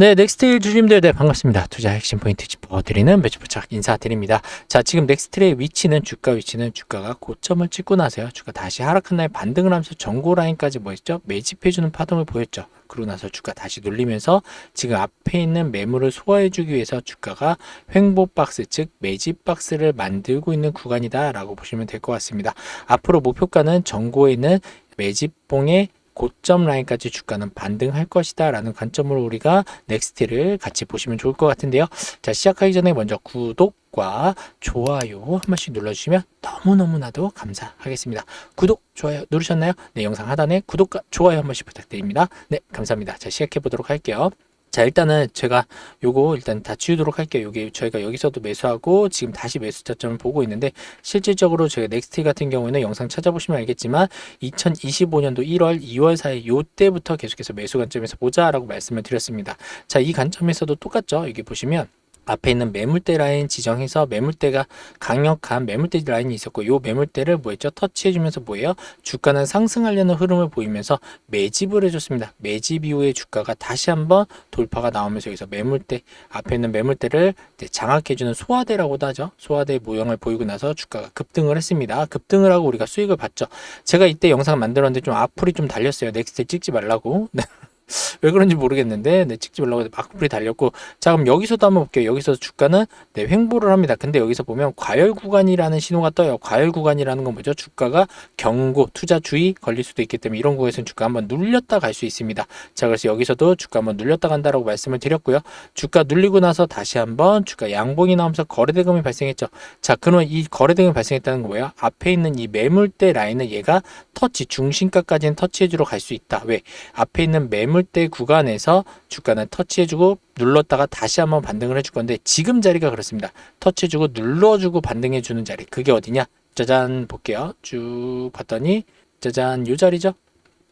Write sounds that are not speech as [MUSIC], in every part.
네, 넥스트일 주주님들 네, 반갑습니다. 투자 핵심 포인트 짚어드리는 매주부착 인사드립니다. 자, 지금 넥스트의 위치는 주가 위치는 주가가 고점을 찍고 나서요. 주가 다시 하락한 날 반등을 하면서 전고 라인까지 뭐 했죠? 매집해주는 파동을 보였죠. 그러고 나서 주가 다시 눌리면서 지금 앞에 있는 매물을 소화해주기 위해서 주가가 횡보 박스 즉 매집 박스를 만들고 있는 구간이다라고 보시면 될 것 같습니다. 앞으로 목표가는 전고에 있는 매집봉의 고점 라인까지 주가는 반등할 것이다 라는 관점으로 우리가 넥스트를 같이 보시면 좋을 것 같은데요. 자, 시작하기 전에 먼저 구독과 좋아요 한 번씩 눌러주시면 너무너무나도 감사하겠습니다. 구독, 좋아요 누르셨나요? 네, 영상 하단에 구독과 좋아요 한 번씩 부탁드립니다. 네, 감사합니다. 자, 시작해 보도록 할게요. 자 일단은 제가 요거 일단 다 지우도록 할게요. 여기 저희가 여기서도 매수하고 지금 다시 매수 저점을 보고 있는데 실질적으로 저희가 넥스트 같은 경우에는 영상 찾아보시면 알겠지만 2025년도 1월, 2월 사이 요 때부터 계속해서 매수 관점에서 보자라고 말씀을 드렸습니다. 자 이 관점에서도 똑같죠. 여기 보시면 앞에 있는 매물대 라인 지정해서 매물대가 강력한 매물대 라인이 있었고 요 매물대를 뭐했죠? 터치해주면서 뭐예요? 주가는 상승하려는 흐름을 보이면서 매집을 해줬습니다. 매집 이후에 주가가 다시 한번 돌파가 나오면서 여기서 매물대 앞에 있는 매물대를 장악해주는 소화대라고도 하죠. 소화대 모형을 보이고 나서 주가가 급등을 했습니다. 급등을 하고 우리가 수익을 봤죠. 제가 이때 영상 만들었는데 좀 앞풀이 좀 달렸어요. 넥스트 찍지 말라고 [LAUGHS] [LAUGHS] 왜 그런지 모르겠는데 네, 찍지 말라고 해서 막불이 달렸고 자 그럼 여기서도 한번 볼게요. 여기서 주가는 네, 횡보를 합니다. 근데 여기서 보면 과열 구간이라는 신호가 떠요. 과열 구간이라는 건 뭐죠? 주가가 경고 투자 주의 걸릴 수도 있기 때문에 이런 구에서는 주가 한번 눌렸다 갈 수 있습니다. 자 그래서 여기서도 주가 한번 눌렸다 간다라고 말씀을 드렸고요. 주가 눌리고 나서 다시 한번 주가 양봉이 나오면서 거래대금이 발생했죠. 자 그러면 이 거래대금이 발생했다는 거 뭐예요? 앞에 있는 이 매물대 라인을 얘가 터치 중심가까지는 터치해주러 갈 수 있다. 왜? 앞에 있는 매물 대 구간에서 주가는 터치해주고 눌렀다가 다시 한번 반등을 해줄 건데 지금 자리가 그렇습니다. 터치해주고 눌러주고 반등해주는 자리 그게 어디냐? 짜잔 볼게요. 쭉 봤더니 짜잔 요 자리죠.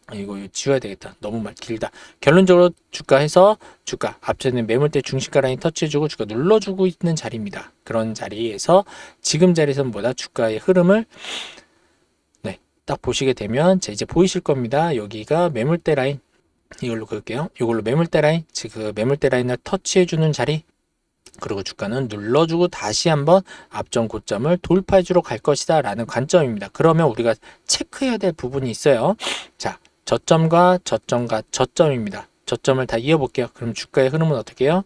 아, 이거 지워야 되겠다. 너무 말 길다. 결론적으로 주가 해서 주가 앞전에 매물대 중심가 라인 터치해주고 주가 눌러주고 있는 자리입니다. 그런 자리에서 지금 자리에서는 뭐다? 주가의 흐름을 네, 딱 보시게 되면 자, 이제 보이실 겁니다. 여기가 매물대 라인 이걸로 그을게요. 이걸로 매물대 라인, 즉 매물대 라인을 터치해주는 자리. 그리고 주가는 눌러주고 다시 한번 앞전 고점을 돌파해주러 갈 것이다 라는 관점입니다. 그러면 우리가 체크해야 될 부분이 있어요. 자, 저점과 저점과 저점입니다. 저점을 다 이어볼게요. 그럼 주가의 흐름은 어떻게 해요?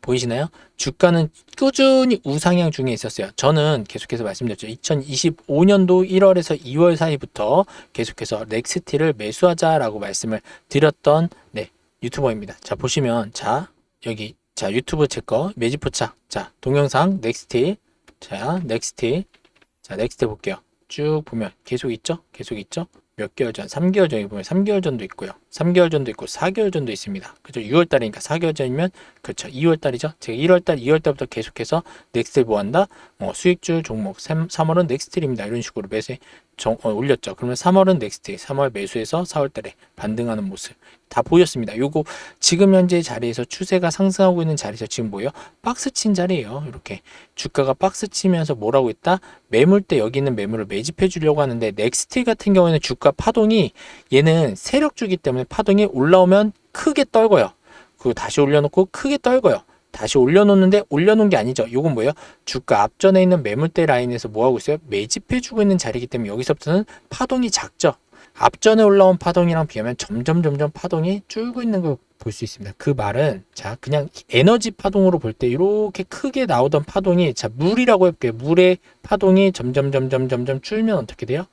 보이시나요? 주가는 꾸준히 우상향 중에 있었어요. 저는 계속해서 말씀드렸죠. 2025년도 1월에서 2월 사이부터 계속해서 넥스티를 매수하자라고 말씀을 드렸던 네, 유튜버입니다. 자, 보시면 자, 여기 자, 유튜브 제 거 매집 포착. 자, 동영상 넥스티. 자, 넥스티. 자, 넥스티 볼게요. 쭉 보면 계속 있죠? 계속 있죠? 몇 개월 전, 3개월 전에 보면 3개월 전도 있고요. 3개월 전도 있고 4개월 전도 있습니다. 그죠? 6월 달이니까 4개월 전이면 그렇죠. 2월 달이죠. 제가 1월 달, 2월 달부터 계속해서 넥스트를 뭐한다? 어, 수익줄 종목 3, 3월은 넥스트입니다. 이런 식으로 매수에 정, 어, 올렸죠. 그러면 3월은 넥스트, 3월 매수해서 4월 달에 반등하는 모습 다 보였습니다. 요거 지금 현재 자리에서 추세가 상승하고 있는 자리에서 지금 뭐예요? 박스 친 자리예요. 이렇게 주가가 박스 치면서 뭐라고 했다? 매물대 여기 있는 매물을 매집해 주려고 하는데 넥스트 같은 경우에는 주가 파동이 얘는 세력주기 때문에 파동이 올라오면 크게 떨고요. 그리고 다시 올려놓고 크게 떨고요. 다시 올려놓는데 올려놓은 게 아니죠. 이건 뭐예요? 주가 앞전에 있는 매물대 라인에서 뭐 하고 있어요? 매집해주고 있는 자리이기 때문에 여기서부터는 파동이 작죠. 앞전에 올라온 파동이랑 비하면 점점 점점 파동이 줄고 있는 걸 볼 수 있습니다. 그 말은 자 그냥 에너지 파동으로 볼 때 이렇게 크게 나오던 파동이 자 물이라고 해볼게요. 물의 파동이 점점 점점 점점 줄면 어떻게 돼요?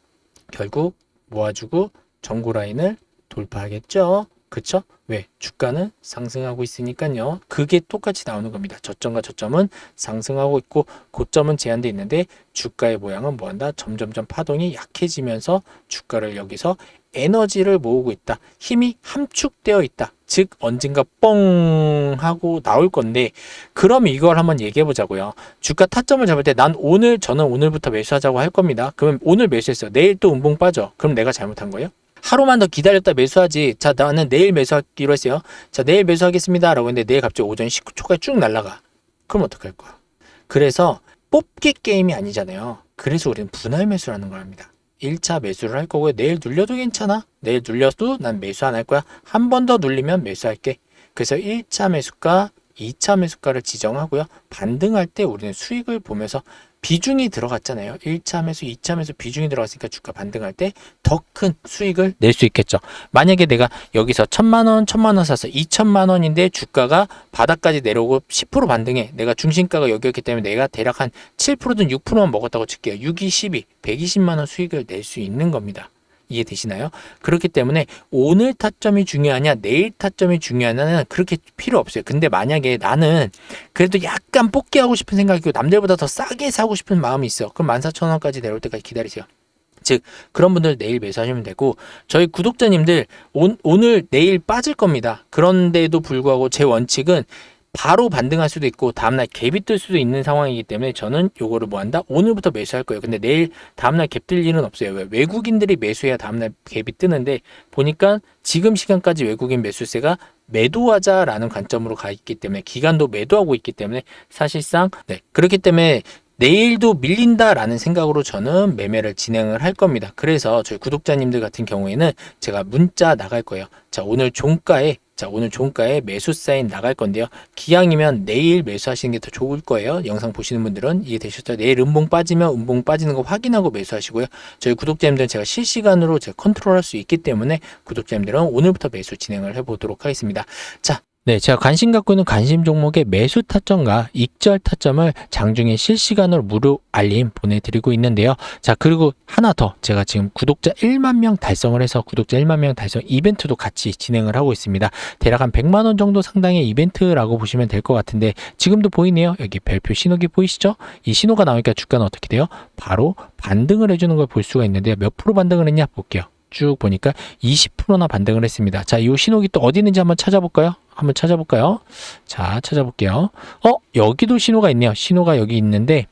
결국 모아주고 전고 라인을 돌파하겠죠. 그쵸? 왜? 주가는 상승하고 있으니까요. 그게 똑같이 나오는 겁니다. 저점과 저점은 상승하고 있고 고점은 제한돼 있는데 주가의 모양은 뭐한다? 점점점 파동이 약해지면서 주가를 여기서 에너지를 모으고 있다. 힘이 함축되어 있다. 즉 언젠가 뻥 하고 나올 건데 그럼 이걸 한번 얘기해 보자고요. 주가 타점을 잡을 때 난 오늘 저는 오늘부터 매수하자고 할 겁니다. 그러면 오늘 매수했어요. 내일 또 운봉 빠져. 그럼 내가 잘못한 거예요? 하루만 더 기다렸다 매수하지. 자, 나는 내일 매수하기로 했어요. 자, 내일 매수하겠습니다. 라고 했는데 내일 갑자기 오전 19초까지 쭉 날라가. 그럼 어떡할 거야? 그래서 뽑기 게임이 아니잖아요. 그래서 우리는 분할 매수라는 걸 합니다. 1차 매수를 할 거고요. 내일 눌려도 괜찮아. 내일 눌려도 난 매수 안 할 거야. 한 번 더 눌리면 매수할게. 그래서 1차 매수가, 2차 매수가를 지정하고요. 반등할 때 우리는 수익을 보면서 비중이 들어갔잖아요. 1차 매수, 2차 매수 비중이 들어갔으니까 주가 반등할 때 더 큰 수익을 낼 수 있겠죠. 만약에 내가 여기서 천만 원, 천만 원 사서 2천만 원인데 주가가 바닥까지 내려오고 10% 반등해. 내가 중심가가 여기였기 때문에 내가 대략 한 7%든 6%만 먹었다고 칠게요. 6, 2, 12, 120만 원 수익을 낼 수 있는 겁니다. 이해되시나요? 그렇기 때문에 오늘 타점이 중요하냐, 내일 타점이 중요하냐는 그렇게 필요 없어요. 근데 만약에 나는 그래도 약간 뽑기 하고 싶은 생각이고 남들보다 더 싸게 사고 싶은 마음이 있어. 그럼 14,000원까지 내려올 때까지 기다리세요. 즉 그런 분들 내일 매수하시면 되고 저희 구독자님들 온, 오늘 내일 빠질 겁니다. 그런데도 불구하고 제 원칙은 바로 반등할 수도 있고 다음날 갭이 뜰 수도 있는 상황이기 때문에 저는 요거를 뭐 한다? 오늘부터 매수할 거예요. 근데 내일 다음날 갭 뜰 일은 없어요. 왜? 외국인들이 매수해야 다음날 갭이 뜨는데 보니까 지금 시간까지 외국인 매수세가 매도하자라는 관점으로 가 있기 때문에 기간도 매도하고 있기 때문에 사실상 네 그렇기 때문에 내일도 밀린다라는 생각으로 저는 매매를 진행을 할 겁니다. 그래서 저희 구독자님들 같은 경우에는 제가 문자 나갈 거예요. 자, 오늘 종가에 자, 오늘 종가에 매수 사인 나갈 건데요. 기왕이면 내일 매수하시는 게 더 좋을 거예요. 영상 보시는 분들은 이해되셨죠? 내일 음봉 빠지면 음봉 빠지는 거 확인하고 매수하시고요. 저희 구독자님들은 제가 실시간으로 제가 컨트롤 할 수 있기 때문에 구독자님들은 오늘부터 매수 진행을 해보도록 하겠습니다. 자, 네, 제가 관심 갖고 있는 관심 종목의 매수 타점과 익절 타점을 장중에 실시간으로 무료 알림 보내드리고 있는데요. 자, 그리고 하나 더 제가 지금 구독자 1만 명 달성을 해서 구독자 1만 명 달성 이벤트도 같이 진행을 하고 있습니다. 대략 한 100만 원 정도 상당의 이벤트라고 보시면 될 것 같은데 지금도 보이네요. 여기 별표 신호기 보이시죠? 이 신호가 나오니까 주가는 어떻게 돼요? 바로 반등을 해주는 걸 볼 수가 있는데요. 몇 프로 반등을 했냐 볼게요. 쭉 보니까 20%나 반등을 했습니다. 자, 이 신호기 또 어디 있는지 한번 찾아볼까요? 한번 찾아볼까요? 자, 찾아볼게요. 어, 여기도 신호가 있네요. 신호가 여기 있는데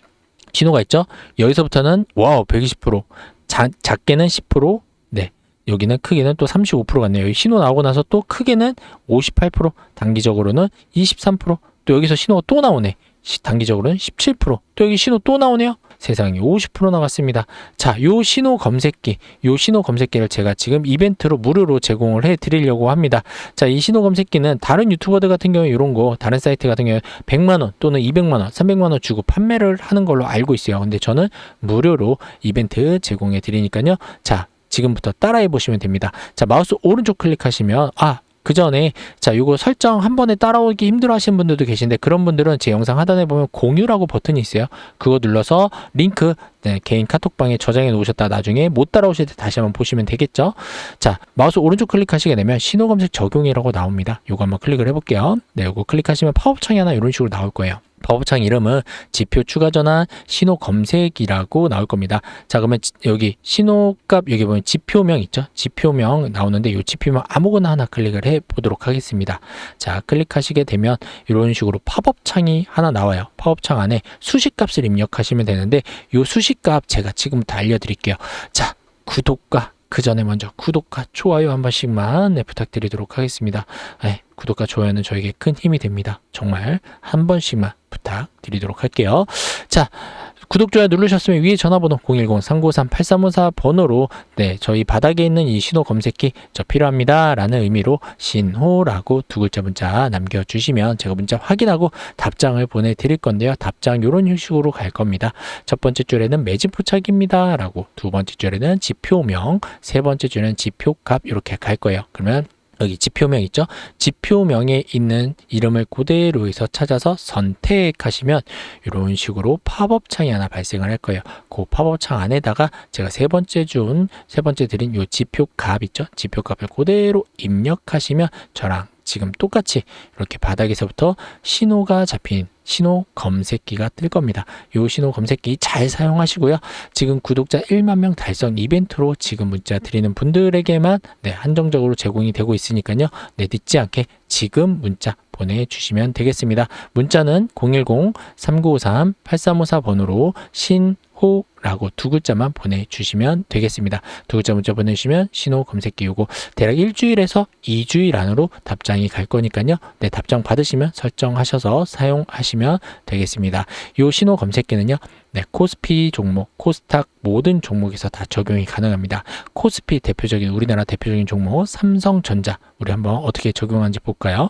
신호가 있죠? 여기서부터는 와우 120% 자, 작게는 10% 네. 여기는 크게는 또 35% 같네요. 신호 나오고 나서 또 크게는 58% 단기적으로는 23%또 여기서 신호가 또 나오네. 시- 단기적으로는 17%또 여기 신호 또 나오네요. 세상에 50% 나갔습니다. 자, 요 신호 검색기, 요 신호 검색기를 제가 지금 이벤트로 무료로 제공을 해 드리려고 합니다. 자, 이 신호 검색기는 다른 유튜버들 같은 경우에 이런 거, 다른 사이트 같은 경우에 100만 원 또는 200만 원, 300만 원 주고 판매를 하는 걸로 알고 있어요. 근데 저는 무료로 이벤트 제공해 드리니까요. 자, 지금부터 따라해 보시면 됩니다. 자, 마우스 오른쪽 클릭하시면 아, 그 전에 자 요거 설정 한 번에 따라오기 힘들어 하시는 분들도 계신데 그런 분들은 제 영상 하단에 보면 공유라고 버튼이 있어요. 그거 눌러서 링크 네, 개인 카톡방에 저장해 놓으셨다 나중에 못 따라오실 때 다시 한번 보시면 되겠죠 자 마우스 오른쪽 클릭하시게 되면 신호 검색 적용이라고 나옵니다 요거 한번 클릭을 해볼게요 네 요거 클릭하시면 팝업 창이 하나 이런 식으로 나올 거예요 팝업창 이름은 지표 추가 전환 신호 검색이라고 나올 겁니다. 자, 그러면 지- 여기 신호값 여기 보면 지표명 있죠? 지표명 나오는데 이 지표명 아무거나 하나 클릭을 해 보도록 하겠습니다. 자, 클릭하시게 되면 이런 식으로 팝업창이 하나 나와요. 팝업창 안에 수식값을 입력하시면 되는데 이 수식 값 제가 지금부터 알려드릴게요. 자, 구독과 그 전에 먼저 구독과 좋아요 한 번씩만 네, 부탁드리도록 하겠습니다. 네, 구독과 좋아요는 저에게 큰 힘이 됩니다. 정말 한 번씩만 부탁드리도록 할게요. 자, 구독, 좋아요 누르셨으면 위에 전화번호 010-393-8354 번호로 네, 저희 바닥에 있는 이 신호 검색기 저 필요합니다. 라는 의미로 신호라고 두 글자 문자 남겨주시면 제가 문자 확인하고 답장을 보내드릴 건데요. 답장 이런 형식으로 갈 겁니다. 첫 번째 줄에는 매진 포착입니다. 라고 두 번째 줄에는 지표명, 세 번째 줄에는 지표값 이렇게 갈 거예요. 그러면 여기 지표명 있죠? 지표명에 있는 이름을 그대로 해서 찾아서 선택하시면 이런 식으로 팝업 창이 하나 발생을 할 거예요. 그 팝업 창 안에다가 제가 세 번째 준, 세 번째 드린 요 지표 값 있죠? 지표 값을 그대로 입력하시면 저랑 지금 똑같이 이렇게 바닥에서부터 신호가 잡힌 신호 검색기가 뜰 겁니다. 요 신호 검색기 잘 사용하시고요. 지금 구독자 1만 명 달성 이벤트로 지금 문자 드리는 분들에게만 네, 한정적으로 제공이 되고 있으니까요. 네, 늦지 않게 지금 문자 보내주시면 되겠습니다. 문자는 010-3953-8354 번호로 신 호라고 두 글자만 보내주시면 되겠습니다. 두 글자 문자 보내주시면 신호 검색기 요거 대략 일주일에서 2주일 안으로 답장이 갈 거니까요. 네, 답장 받으시면 설정하셔서 사용하시면 되겠습니다. 요 신호 검색기는요. 네, 코스피 종목, 코스닥 모든 종목에서 다 적용이 가능합니다. 코스피 대표적인 우리나라 대표적인 종목 삼성전자 우리 한번 어떻게 적용하는지 볼까요?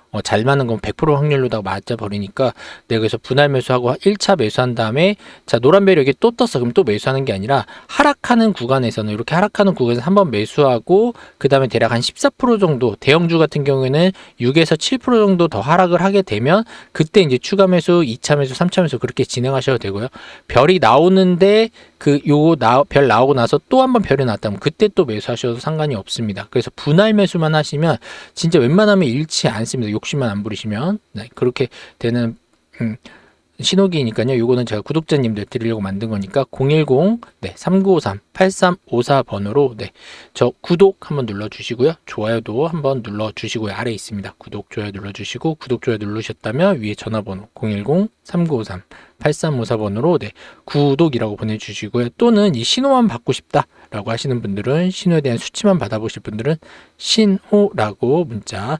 어, 잘 맞는 건 100% 확률로다가 맞아 버리니까 내가 그래서 분할 매수하고 1차 매수한 다음에 자 노란벨이 여기 또 떴어 그럼 또 매수하는 게 아니라 하락하는 구간에서는 이렇게 하락하는 구간에서 한 번 매수하고 그 다음에 대략 한 14% 정도 대형주 같은 경우에는 6에서 7% 정도 더 하락을 하게 되면 그때 이제 추가 매수 2차 매수 3차 매수 그렇게 진행하셔도 되고요 별이 나오는데 그 요거 나, 별 나오고 나서 또 한 번 별이 나왔다면 그때 또 매수하셔도 상관이 없습니다. 그래서 분할 매수만 하시면 진짜 웬만하면 잃지 않습니다. 욕심만 안 부리시면 네, 그렇게 되는 음, 신호기니까요. 요거는 제가 구독자님들 드리려고 만든 거니까 010 네, 3953 8354 번호로 네. 저 구독 한번 눌러 주시고요. 좋아요도 한번 눌러 주시고요. 아래 있습니다. 구독 좋아요 눌러 주시고 구독 좋아요 누르셨다면 위에 전화번호 010 3953 8354번으로 네, 구독이라고 보내 주시고요. 또는 이 신호만 받고 싶다라고 하시는 분들은 신호에 대한 수치만 받아 보실 분들은 신호라고 문자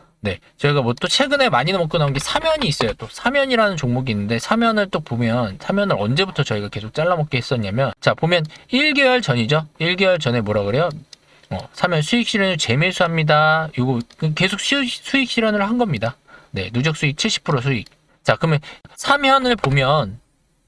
네, 저희가 뭐 또 최근에 많이 먹고 나온 게 사면이 있어요. 또 사면이라는 종목이 있는데 사면을 또 보면 사면을 언제부터 저희가 계속 잘라먹게 했었냐면 자 보면 1개월 전이죠. 1개월 전에 뭐라 그래요? 어, 사면 수익 실현을 재매수합니다. 이거 계속 수, 수익 실현을 한 겁니다. 네, 누적 수익 70% 수익. 자, 그러면 사면을 보면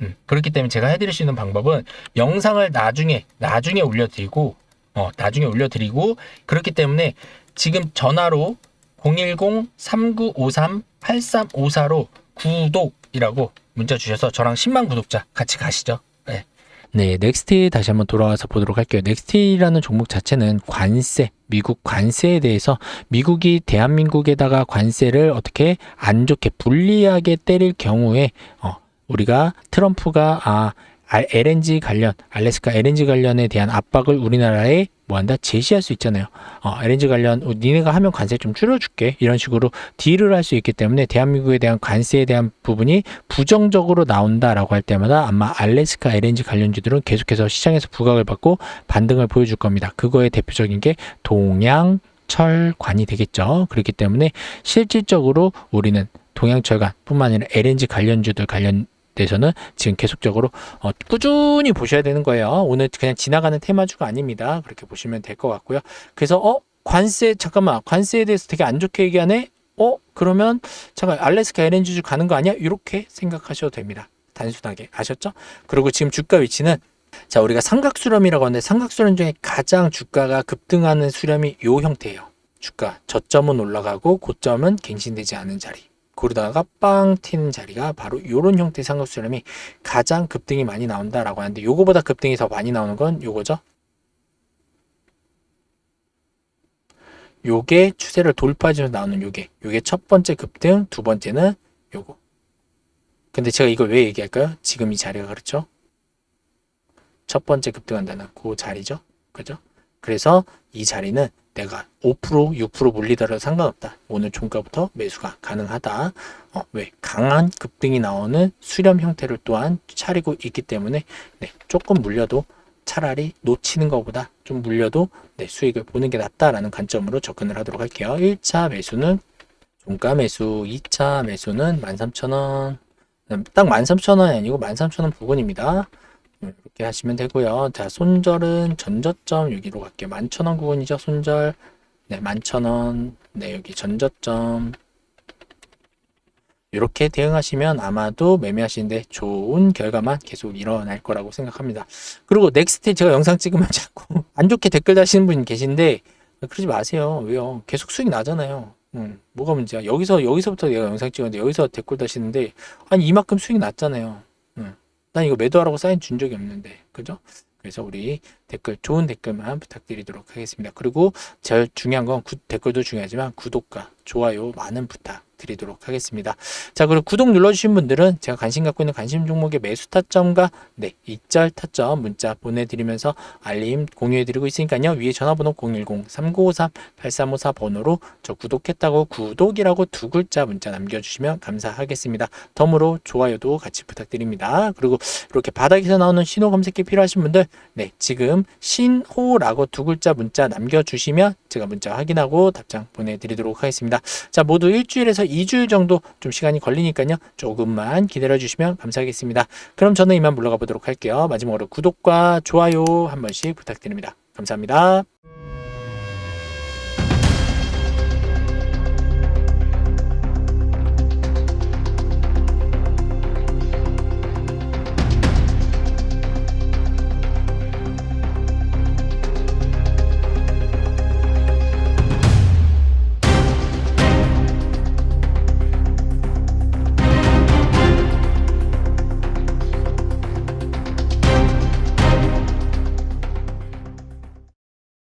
음, 그렇기 때문에 제가 해드릴 수 있는 방법은 영상을 나중에 나중에 올려드리고 어, 나중에 올려드리고 그렇기 때문에 지금 전화로 010-3953-8354로 구독이라고 문자 주셔서 저랑 10만 구독자 같이 가시죠. 네. 네, 넥스트 다시 한번 돌아와서 보도록 할게요. 넥스트라는 종목 자체는 관세, 미국 관세에 대해서 미국이 대한민국에다가 관세를 어떻게 안 좋게 불리하게 때릴 경우에 어, 우리가 트럼프가 아 알- LNG 관련, 알래스카 LNG 관련에 대한 압박을 우리나라에 뭐한다 제시할 수 있잖아요. 어, LNG 관련 어, 니네가 하면 관세 좀 줄여줄게 이런 식으로 딜을 할 수 있기 때문에 대한민국에 대한 관세에 대한 부분이 부정적으로 나온다라고 할 때마다 아마 알래스카 LNG 관련주들은 계속해서 시장에서 부각을 받고 반등을 보여줄 겁니다. 그거의 대표적인 게 동양 철관이 되겠죠. 그렇기 때문에 실질적으로 우리는 동양철관뿐만 아니라 LNG 관련주들 관련 돼서는 지금 계속적으로 어, 꾸준히 보셔야 되는 거예요. 오늘 그냥 지나가는 테마주가 아닙니다. 그렇게 보시면 될 것 같고요. 그래서 어 관세 잠깐만 관세에 대해서 되게 안 좋게 얘기하네. 어 그러면 잠깐 알래스카 LNG주 가는 거 아니야? 이렇게 생각하셔도 됩니다. 단순하게 아셨죠? 그리고 지금 주가 위치는 자 우리가 삼각수렴이라고 하는데 삼각수렴 중에 가장 주가가 급등하는 수렴이 요 형태예요. 주가 저점은 올라가고 고점은 갱신되지 않은 자리. 그러다가 빵 튀는 자리가 바로 이런 형태의 삼각수렴이 가장 급등이 많이 나온다라고 하는데 요거보다 급등이 더 많이 나오는 건 요거죠. 요게 추세를 돌파하면서 나오는 요게 요게 첫 번째 급등, 두 번째는 요거. 근데 제가 이걸 왜 얘기할까요? 지금 이 자리가 그렇죠? 첫 번째 급등한다는 그 자리죠. 그죠? 그래서 이 자리는 내가 5% 6% 물리더라도 상관없다. 오늘 종가부터 매수가 가능하다. 어, 왜? 강한 급등이 나오는 수렴 형태를 또한 차리고 있기 때문에 네, 조금 물려도 차라리 놓치는 것보다 좀 물려도 네, 수익을 보는 게 낫다라는 관점으로 접근을 하도록 할게요. 1차 매수는 종가 매수, 2차 매수는 13,000원. 딱 13,000원이 아니고 13,000원 부근입니다. 네, 이렇게 하시면 되고요. 자, 손절은 전저점 여기로 갈게요. 11,000원 구간이죠. 손절. 네, 11,000원. 네, 여기 전저점. 이렇게 대응하시면 아마도 매매하시는데 좋은 결과만 계속 일어날 거라고 생각합니다. 그리고 넥스트 제가 영상 찍으면 [LAUGHS] 자꾸 안 좋게 댓글 다시는 분 계신데 그러지 마세요. 왜요? 계속 수익 나잖아요. 음, 뭐가 문제야? 여기서 여기서부터 내가 영상 찍었는데 여기서 댓글 다시는데 아니 이만큼 수익 났잖아요. 음. 난 이거 매도하라고 사인 준 적이 없는데 그죠? 그래서 우리 댓글 좋은 댓글만 부탁드리도록 하겠습니다. 그리고 제일 중요한 건 구- 댓글도 중요하지만 구독과 좋아요 많은 부탁 드리도록 하겠습니다. 자, 그리고 구독 눌러주신 분들은 제가 관심 갖고 있는 관심 종목의 매수 타점과 네, 입절 타점 문자 보내드리면서 알림 공유해드리고 있으니까요. 위에 전화번호 010-3953-8354 번호로 저 구독했다고 구독이라고 두 글자 문자 남겨주시면 감사하겠습니다. 덤으로 좋아요도 같이 부탁드립니다. 그리고 이렇게 바닥에서 나오는 신호 검색기 필요하신 분들 네, 지금 신호라고 두 글자 문자 남겨주시면 제가 문자 확인하고 답장 보내드리도록 하겠습니다. 자, 모두 일주일에서 2주일 정도 좀 시간이 걸리니까요. 조금만 기다려 주시면 감사하겠습니다. 그럼 저는 이만 물러가 보도록 할게요. 마지막으로 구독과 좋아요 한 번씩 부탁드립니다. 감사합니다.